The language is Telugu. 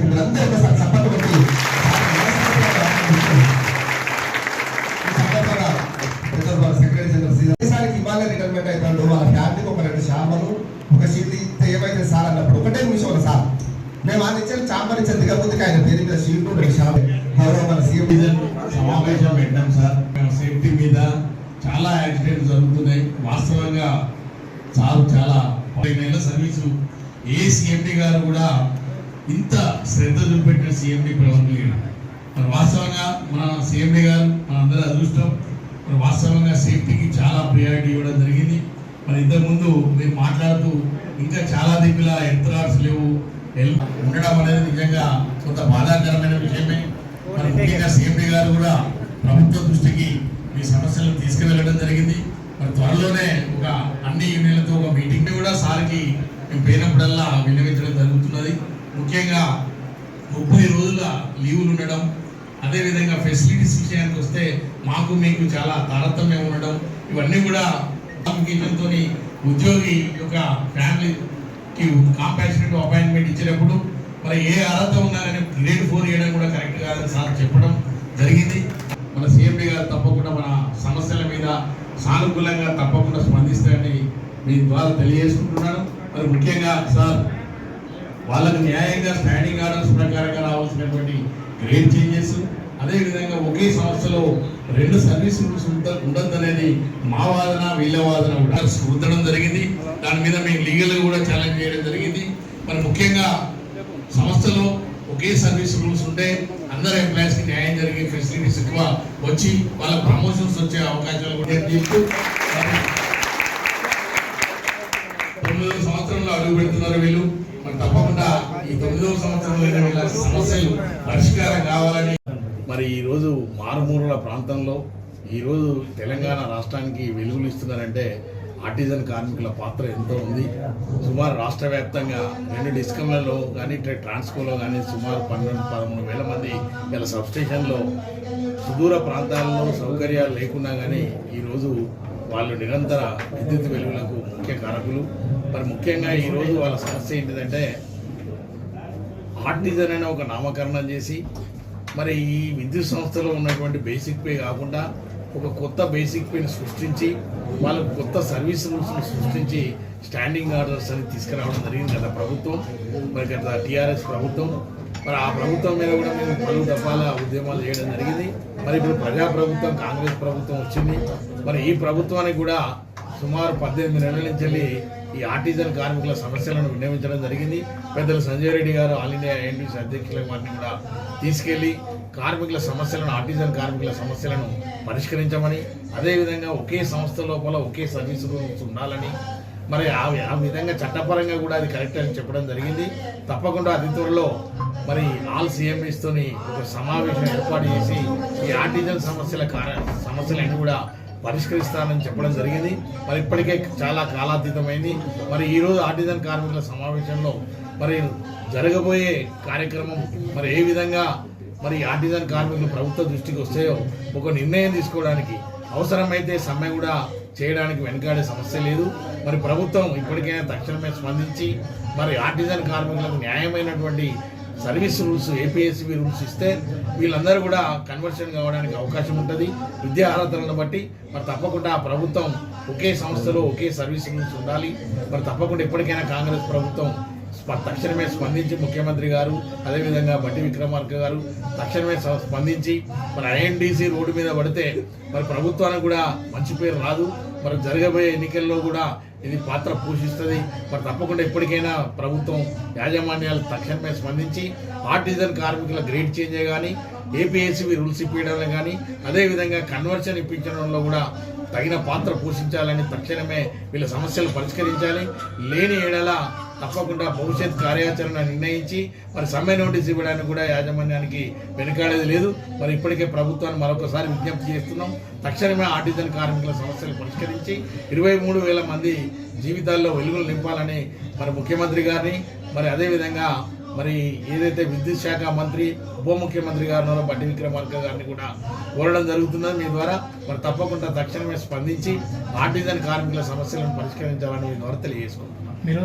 గారికి మీరందరూ ఒకసారి చప్పట్లు కొట్టి ఇవాళ రిటైర్మెంట్ అవుతాడు. ఫ్యామిలీకి ఒక రెండు ఒక షీట్ ఇస్తే ఏమైతే సార్ అన్నప్పుడు ఒకటే నిమిషం ఒక సార్. మేము ఆయన ఇచ్చిన చాంబర్ ఇచ్చిన దిగకపోతే ఆయన పేరు మీద షీట్ రెండు గౌరవ మన సీఎం. సమావేశం పెట్టాం సార్. సేఫ్టీ మీద చాలా యాక్సిడెంట్ జరుగుతున్నాయి. వాస్తవంగా సార్ చాలా సర్వీసు ఏ సిఎండి గారు కూడా ఇంత శ్రద్ధ చూపెట్టిన సిఎండి ప్రవర్తన మరి వాస్తవంగా మన సిఎండి గారు మన అదృష్టం మరి వాస్తవంగా సేఫ్టీకి చాలా ప్రియారిటీ ఇవ్వడం జరిగింది. మరి ఇంతకుముందు మేము మాట్లాడుతూ ఇంకా చాలా దిక్కుల ఎంతరాడ్స్ లేవు. ఉండడం అనేది నిజంగా కొంత బాధాకరమైన విషయమే. మరి ముఖ్యంగా సిఎండి గారు కూడా ప్రభుత్వ దృష్టికి మీ సమస్యలను తీసుకువెళ్ళడం జరిగింది. మరి త్వరలోనే ఒక అన్ని యూనియన్లతో ఒక మీటింగ్ కూడా సార్కి మేము పోయినప్పుడల్లా ముఖ్యంగా ముప్పై రోజుల లీవులు ఉండడం అదేవిధంగా ఫెసిలిటీస్ విషయానికి వస్తే మాకు మీకు చాలా తారతమ్యం ఉండడం ఇవన్నీ కూడా కాంపిటీషన్తో ఉద్యోగి యొక్క ఫ్యామిలీకి కాంపాషనేట్ అపాయింట్మెంట్ ఇచ్చినప్పుడు మరి ఏ అర్హత ఉన్నారని గ్రేడ్ ఫోర్ చేయడం కూడా కరెక్ట్ కాదని సార్ చెప్పడం జరిగింది. మన సిఎండి గారు తప్పకుండా మన సమస్యల మీద సానుకూలంగా తప్పకుండా స్పందిస్తారని మీ ద్వారా తెలియజేసుకుంటున్నాను. మరి ముఖ్యంగా సార్ వాళ్ళకు న్యాయంగా స్టాండింగ్ ఆర్డర్స్ ప్రకారంగా రావాల్సినటువంటి గ్రేడ్ చేంజెస్ అదేవిధంగా ఒకే సంస్థలో రెండు సర్వీస్ రూల్స్ ఉండొద్దనేది మా వాదన వీళ్ళ వాదన కూడా జరిగింది. దాని మీద మేము లీగల్గా కూడా ఛాలెంజ్ చేయడం జరిగింది. మరి ముఖ్యంగా సంస్థలో ఒకే సర్వీస్ రూల్స్ ఉంటే అందరు ఎంప్లాయీస్కి న్యాయం జరిగే ఫెసిలిటీస్ ఎక్కువ వచ్చి వాళ్ళ ప్రమోషన్స్ వచ్చే అవకాశాలు కూడా చెప్తూ తొమ్మిదవ సంవత్సరంలో అడుగు పెడుతున్నారు వీళ్ళు. మరి తప్పకుండా ఈ తొమ్మిదవ సంవత్సరంలో సమస్యలు పరిష్కారం కావాలని మరి ఈరోజు మారుమూల ప్రాంతంలో ఈరోజు తెలంగాణ రాష్ట్రానికి వెలుగులు ఇస్తున్నారంటే ఆర్టిజన్ కార్మికుల పాత్ర ఎంతో ఉంది. సుమారు రాష్ట్ర వ్యాప్తంగా రెండు డిస్కంలలో కానీ ట్రాన్స్కోలో కానీ సుమారు పన్నెండు పదమూడు వేల మంది ఇలా సబ్స్టేషన్లో సుదూర ప్రాంతాల్లో సౌకర్యాలు లేకున్నా కానీ ఈరోజు వాళ్ళు నిరంతర విద్యుత్ వెలుగులకు ముఖ్య కారకులు. మరి ముఖ్యంగా ఈరోజు వాళ్ళ సమస్య ఏంటిదంటే ఆర్టిజన్ అనే ఒక నామకరణం చేసి మరి ఈ విద్యుత్ సంస్థలో ఉన్నటువంటి బేసిక్ పే కాకుండా ఒక కొత్త బేసిక్ పేని సృష్టించి వాళ్ళకు కొత్త సర్వీస్ రూల్స్ని సృష్టించి స్టాండింగ్ ఆర్డర్స్ అని తీసుకురావడం జరిగింది గత ప్రభుత్వం మరి గత టీఆర్ఎస్ ప్రభుత్వం. మరి ఆ ప్రభుత్వం మీద కూడా మేము పలు దఫాల ఉద్యమాలు చేయడం జరిగింది. మరి ఇప్పుడు ప్రజా ప్రభుత్వం కాంగ్రెస్ ప్రభుత్వం వచ్చింది. మరి ఈ ప్రభుత్వానికి కూడా సుమారు పద్దెనిమిది నెలల నుంచి వెళ్ళి ఈ ఆర్టిజన్ కార్మికుల సమస్యలను విన్నవించడం జరిగింది. పెద్దలు సంజయ్ రెడ్డి గారు ఆల్ ఇండియా ఎన్టీసీ అధ్యక్షుల వారిని కూడా తీసుకెళ్ళి కార్మికుల సమస్యలను ఆర్టిజన్ కార్మికుల సమస్యలను పరిష్కరించమని అదేవిధంగా ఒకే సంస్థ లోపల ఒకే సర్వీస్ రూమ్స్ ఉండాలని మరి ఆ ఆ విధంగా చట్టపరంగా కూడా అది కరెక్ట్ అని చెప్పడం జరిగింది. తప్పకుండా అతి త్వరలో మరి ఆల్ సిఎంఎస్తోని ఒక సమావేశం ఏర్పాటు చేసి ఈ ఆర్టిజన్ సమస్యల కార సమస్యలన్నీ కూడా పరిష్కరిస్తానని చెప్పడం జరిగింది. మరి ఇప్పటికే చాలా కాలాతీతమైంది. మరి ఈరోజు ఆర్టిజన్ కార్మికుల సమావేశంలో మరి జరగబోయే కార్యక్రమం మరి ఏ విధంగా మరి ఆర్టిజన్ కార్మికులు ప్రభుత్వ దృష్టికి వస్తాయో ఒక నిర్ణయం తీసుకోవడానికి అవసరమైతే సమ్మె కూడా చేయడానికి వెనుకాడే సమస్య లేదు. మరి ప్రభుత్వం ఇప్పటికైనా తక్షణమే స్పందించి మరి ఆర్టిజన్ కార్మికులకు న్యాయమైనటువంటి సర్వీస్ రూల్స్ ఏపీఎస్సీ రూల్స్ ఇస్తే వీళ్ళందరూ కూడా కన్వర్షన్ కావడానికి అవకాశం ఉంటుంది. విద్యా అర్హతలను బట్టి మరి తప్పకుండా ప్రభుత్వం ఒకే సంస్థలో ఒకే సర్వీస్ రూల్స్ ఉండాలి. మరి తప్పకుండా ఎప్పటికైనా కాంగ్రెస్ ప్రభుత్వం తక్షణమే స్పందించి ముఖ్యమంత్రి గారు అదేవిధంగా బట్టి విక్రమార్క గారు తక్షణమే స్పందించి మరి ఐఎన్డీసీ రోడ్డు మీద పడితే మరి ప్రభుత్వానికి కూడా మంచి పేరు రాదు. మరి జరగబోయే ఎన్నికల్లో కూడా ఇది పాత్ర పోషిస్తుంది. మరి తప్పకుండా ఎప్పటికైనా ప్రభుత్వం యాజమాన్యాలు తక్షణమే స్పందించి ఆర్టిజన్ కార్మికుల గ్రేడ్ చేంజే కానీ ఏపీఎస్సీ రూల్స్ ఇప్పించడంలో కానీ అదేవిధంగా కన్వర్షన్ ఇప్పించడంలో కూడా తగిన పాత్ర పోషించాలని తక్షణమే వీళ్ళ సమస్యలు పరిష్కరించాలి. లేని ఏడల తప్పకుండా భవిష్యత్ కార్యాచరణ నిర్ణయించి మరి సమ్మె నోటీస్ ఇవ్వడానికి కూడా యాజమాన్యానికి వెనుకాడేది లేదు. మరి ఇప్పటికే ప్రభుత్వాన్ని మరొకసారి విజ్ఞప్తి చేస్తున్నాం. తక్షణమే ఆర్టిజన్ కార్మికుల సమస్యలు పరిష్కరించి ఇరవై మూడు వేల మంది జీవితాల్లో వెలుగులు నింపాలని మరి ముఖ్యమంత్రి గారిని మరి అదేవిధంగా మరి ఏదైతే విద్యుత్ శాఖ మంత్రి ఉప ముఖ్యమంత్రి గారు బట్టి విక్రమార్క గారిని కూడా కోరడం జరుగుతుందో మీ ద్వారా మరి తప్పకుండా తక్షణమే స్పందించి ఆర్టిజన్ కార్మికుల సమస్యలను పరిష్కరించాలని మీ ద్వారా తెలియజేసుకుంటున్నాం మీరు